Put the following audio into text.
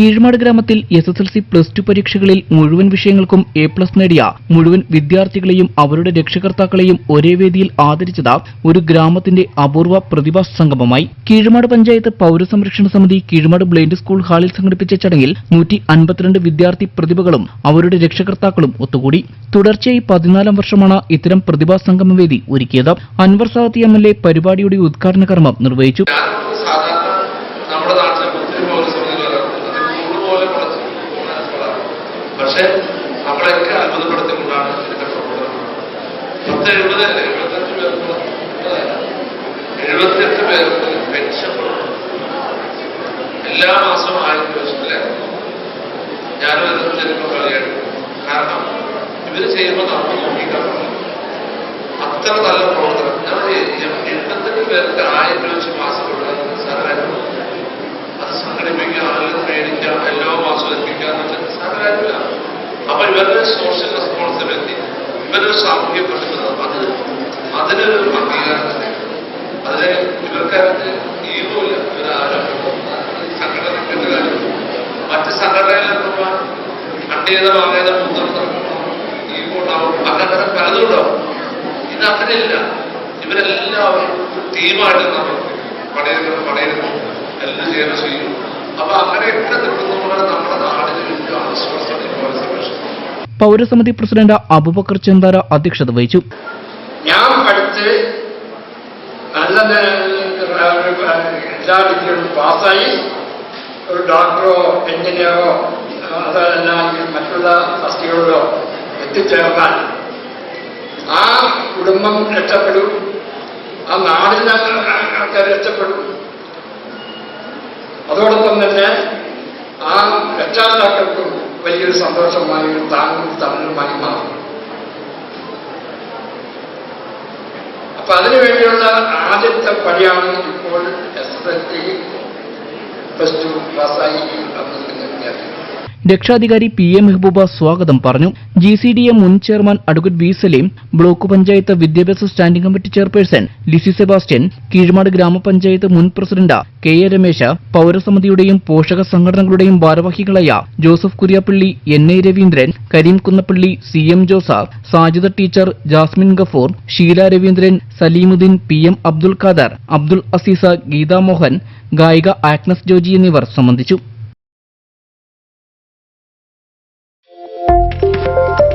കീഴ്മാട് ഗ്രാമത്തിൽ S S L C plus two പരീക്ഷകളിൽ മുഴുവൻ വിഷയങ്ങൾക്കും എ പ്ലസ് നേടിയ മുഴുവൻ വിദ്യാർത്ഥികളെയും അവരുടെ രക്ഷകർത്താക്കളെയും ഒരേ വേദിയിൽ ആദരിച്ചത് ഒരു ഗ്രാമത്തിന്റെ അപൂർവ പ്രതിഭാ സംഗമമായി. കീഴ്മാട് പഞ്ചായത്ത് പൌരസംരക്ഷണ സമിതി കീഴ്മാട് ബ്ലൈൻഡ് സ്കൂൾ ഹാളിൽ സംഘടിപ്പിച്ച ചടങ്ങിൽ നൂറ്റി അൻപത്തിരണ്ട് വിദ്യാർത്ഥി പ്രതിഭകളും അവരുടെ രക്ഷകർത്താക്കളും ഒത്തുകൂടി. തുടർച്ചയായി പതിനാലാം വർഷമാണ് ഇത്തരം പ്രതിഭാ സംഗമവേദി ഒരുക്കിയത്. Anwar Sadi M L A പരിപാടിയുടെ ഉദ്ഘാടന കർമ്മം നിർവഹിച്ചു. പക്ഷെ നമ്മളെയൊക്കെ അത്ഭുതപ്പെടുത്തിക്കൊണ്ടാണ് ഇതിന്റെ പ്രവർത്തനം പത്ത് എഴുപത് എഴുപത്തഞ്ച് പേർക്ക് എഴുപത്തെട്ട് പേർക്ക് പെൻഷൻ എല്ലാ മാസവും ആയിരം ദിവസത്തിലെ ഞാനും ഇതൊക്കെ ചെല്ലുമ്പോൾ കളിയായിട്ട് കാരണം ഇവർ ചെയ്യുമ്പോൾ നമ്മൾ നോക്കിക്കാണും അത്ര നല്ല പ്രവർത്തനം. ഞാൻ എഴുപത്തെട്ട് പേർക്ക് ആയിരം രൂപ ഇവരുടെ സോഷ്യൽ റെസ്പോൺസിബിലിറ്റി ഇവരുടെ സാമൂഹ്യ പ്രതിബദ്ധത അത് അതിനൊരു അംഗീകാരം അതിന് ഇവർക്കകത്ത് ഈവുമില്ല ഇവരാരും സംഘടനയ്ക്കുള്ള കാര്യം മറ്റ് സംഘടനയിലെത്തുമ്പോൾ അണ്ഡീയതമാകേത മുതിർന്ന ഈവോ ഉണ്ടാവും അങ്ങനെ പലതും ഉണ്ടാവും. ഇത് അങ്ങനെയില്ല. ഇവരെല്ലാവരും ടീമായിട്ട് നമ്മൾ പടയുന്നത് പടയുന്നു എല്ലാം ചെയ്യുന്നു ചെയ്യും. അപ്പൊ അങ്ങനെയൊക്കെ നിൽക്കുന്നതുകൊണ്ടാണ് നമ്മുടെ നാടിന് വലിയ ആശ്വാസം പൌരസമിതി പ്രസിഡന്റ് അബുബക്കർ ചെന്താര അധ്യക്ഷത വഹിച്ചു. ഞാൻ പഠിച്ച് നല്ല നില- എല്ലാ ഡിഗ്രികളും പാസ്സായി ഒരു ഡോക്ടറോ എഞ്ചിനീയറോ അതല്ലെങ്കിൽ മറ്റുള്ള തസ്തികളിലോ എത്തിച്ചേർന്നാൽ ആ കുടുംബം രക്ഷപ്പെടും ആ നാടിന് ആൾക്കാർ രക്ഷപ്പെടും. വലിയൊരു സന്തോഷമായി ഒരു താങ്ങും തണലുമായി മാറും അപ്പൊ അതിനുവേണ്ടിയുള്ള ആദ്യത്തെ പടിയാണ് ഇപ്പോൾ S S L C plus two പാസ്സായി വന്നിരിക്കുന്ന വിദ്യാർത്ഥികൾ രക്ഷാധികാരി പി എ മെഹബൂബ സ്വാഗതം പറഞ്ഞു. ജി സി ഡി എം മുൻ chairman advocate V Saleem block panchayat വിദ്യാഭ്യാസ standing committee chairperson Lissy Sebastian Keezhmad ഗ്രാമപഞ്ചായത്ത് മുൻ പ്രസിഡന്റ് കെ എ രമേശ പൌരസമിതിയുടെയും പോഷക സംഘടനകളുടെയും ഭാരവാഹികളായ Joseph Kuriappally N A Raveendran Kareem Kunnappally C M Joseph Sajida teacher Jasmine Gafoor Sheela Raveendran Salimuddin P M Abdul Khader Abdul Aziz Geetha Mohan ഗായിക Agnes Joji എന്നിവർ സംബന്ധിച്ചു. Música